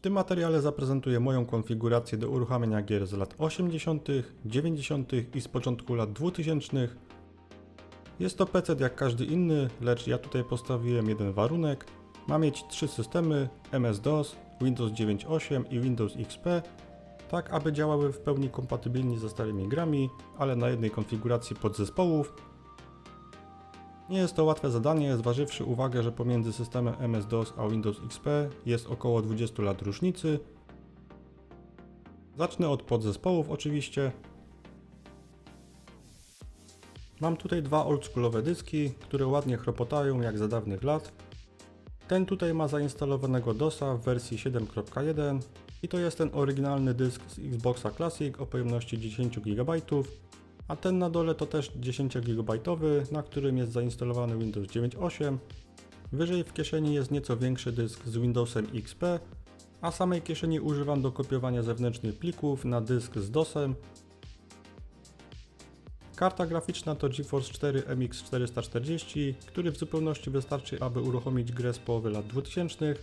W tym materiale zaprezentuję moją konfigurację do uruchamiania gier z lat 80., 90. i z początku lat 2000. Jest to PC jak każdy inny, lecz ja tutaj postawiłem jeden warunek. Ma mieć trzy systemy MS-DOS, Windows 9.8 i Windows XP, tak aby działały w pełni kompatybilnie ze starymi grami, ale na jednej konfiguracji podzespołów. Nie jest to łatwe zadanie, zważywszy uwagę, że pomiędzy systemem MS-DOS a Windows XP jest około 20 lat różnicy. Zacznę od podzespołów oczywiście. Mam tutaj dwa oldschoolowe dyski, które ładnie chropotają jak za dawnych lat. Ten tutaj ma zainstalowanego DOSa w wersji 7.1 i to jest ten oryginalny dysk z Xboxa Classic o pojemności 10 GB, a ten na dole to też 10 GB, na którym jest zainstalowany Windows 9.8. Wyżej w kieszeni jest nieco większy dysk z Windowsem XP, a samej kieszeni używam do kopiowania zewnętrznych plików na dysk z DOSem. Karta graficzna to GeForce 4 MX 440, który w zupełności wystarczy, aby uruchomić grę z połowy lat 2000.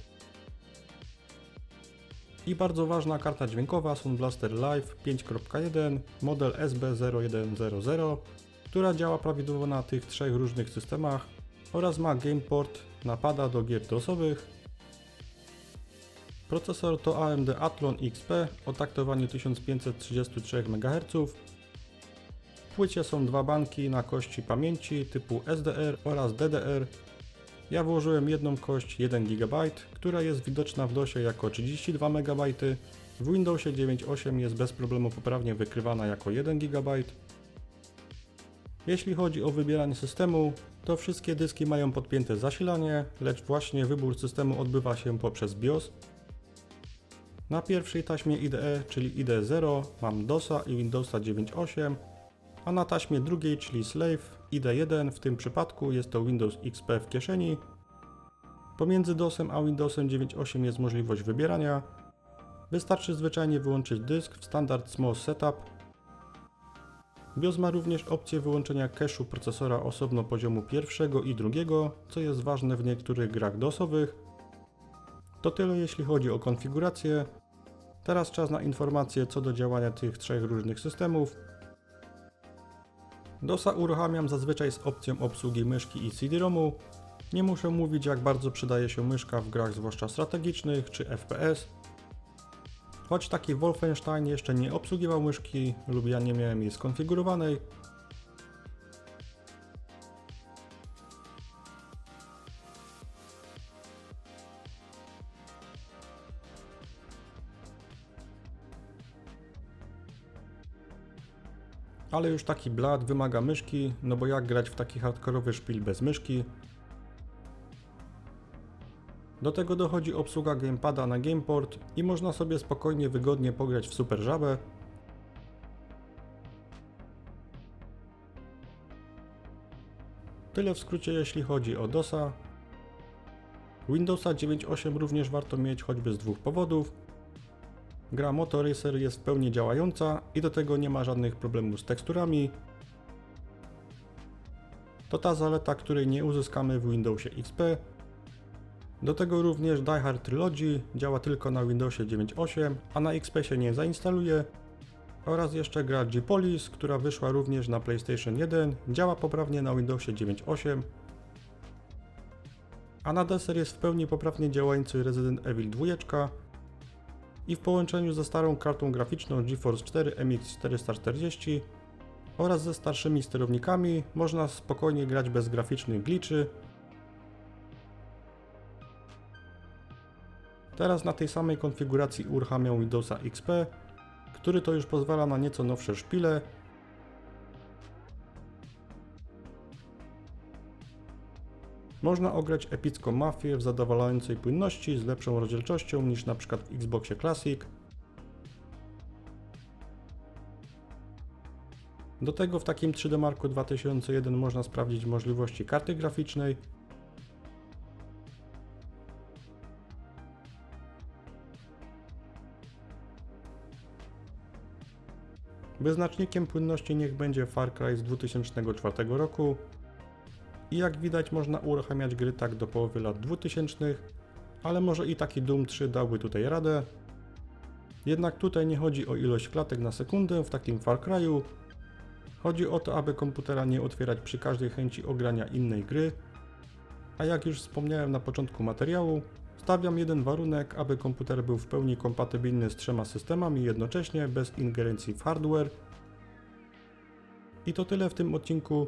I bardzo ważna karta dźwiękowa Sound Blaster Live 5.1 model SB0100, która działa prawidłowo na tych trzech różnych systemach oraz ma gameport na pada do gier DOSowych. Procesor to AMD Athlon XP o taktowaniu 1533 MHz. W płycie są dwa banki na kości pamięci typu SDR oraz DDR ja włożyłem jedną kość 1 GB, która jest widoczna w DOSie jako 32 MB. W Windowsie 9.8 jest bez problemu poprawnie wykrywana jako 1 GB. Jeśli chodzi o wybieranie systemu, to wszystkie dyski mają podpięte zasilanie, lecz właśnie wybór systemu odbywa się poprzez BIOS. Na pierwszej taśmie IDE, czyli IDE 0, mam DOSa i Windowsa 9.8, a na taśmie drugiej, czyli Slave IDE1, w tym przypadku jest to Windows XP w kieszeni. Pomiędzy DOSem a Windowsem 9.8 jest możliwość wybierania. Wystarczy zwyczajnie wyłączyć dysk w Standard Small Setup. BIOS ma również opcję wyłączenia cache'u procesora osobno poziomu pierwszego i drugiego, co jest ważne w niektórych grach DOSowych. To tyle jeśli chodzi o konfigurację. Teraz czas na informacje co do działania tych trzech różnych systemów. DOSa uruchamiam zazwyczaj z opcją obsługi myszki i CD-ROMu. Nie muszę mówić jak bardzo przydaje się myszka w grach zwłaszcza strategicznych czy FPS. Choć taki Wolfenstein jeszcze nie obsługiwał myszki lub ja nie miałem jej skonfigurowanej, ale już taki blad wymaga myszki, no bo jak grać w taki hardkorowy szpil bez myszki? Do tego dochodzi obsługa gamepada na gameport i można sobie spokojnie, wygodnie pograć w Super Żabę. Tyle w skrócie jeśli chodzi o DOSa. Windowsa 9.8 również warto mieć choćby z dwóch powodów. Gra Motor Racer jest w pełni działająca i do tego nie ma żadnych problemów z teksturami. To ta zaleta, której nie uzyskamy w Windowsie XP. Do tego również Die Hard Trilogy działa tylko na Windowsie 9.8, a na XP się nie zainstaluje. Oraz jeszcze gra G-Police, która wyszła również na PlayStation 1, działa poprawnie na Windowsie 9.8. A na deser jest w pełni poprawnie działający Resident Evil 2, i w połączeniu ze starą kartą graficzną GeForce 4 MX 440 oraz ze starszymi sterownikami można spokojnie grać bez graficznych glitchy. Teraz na tej samej konfiguracji uruchamiam Windowsa XP, który to już pozwala na nieco nowsze szpile Można ograć epicką mafię w zadowalającej płynności z lepszą rozdzielczością niż np. w Xboxie Classic. Do tego w takim 3D Marku 2001 można sprawdzić możliwości karty graficznej, Wyznacznikiem płynności niech będzie Far Cry z 2004 roku, I jak widać można uruchamiać gry tak do połowy lat 2000, ale może i taki Doom 3 dałby tutaj radę. Jednak tutaj nie chodzi o ilość klatek na sekundę w takim Far Cry'u. Chodzi o to, aby komputera nie otwierać przy każdej chęci ogrania innej gry. A jak już wspomniałem na początku materiału, stawiam jeden warunek, aby komputer był w pełni kompatybilny z trzema systemami jednocześnie, bez ingerencji w hardware. I to tyle w tym odcinku.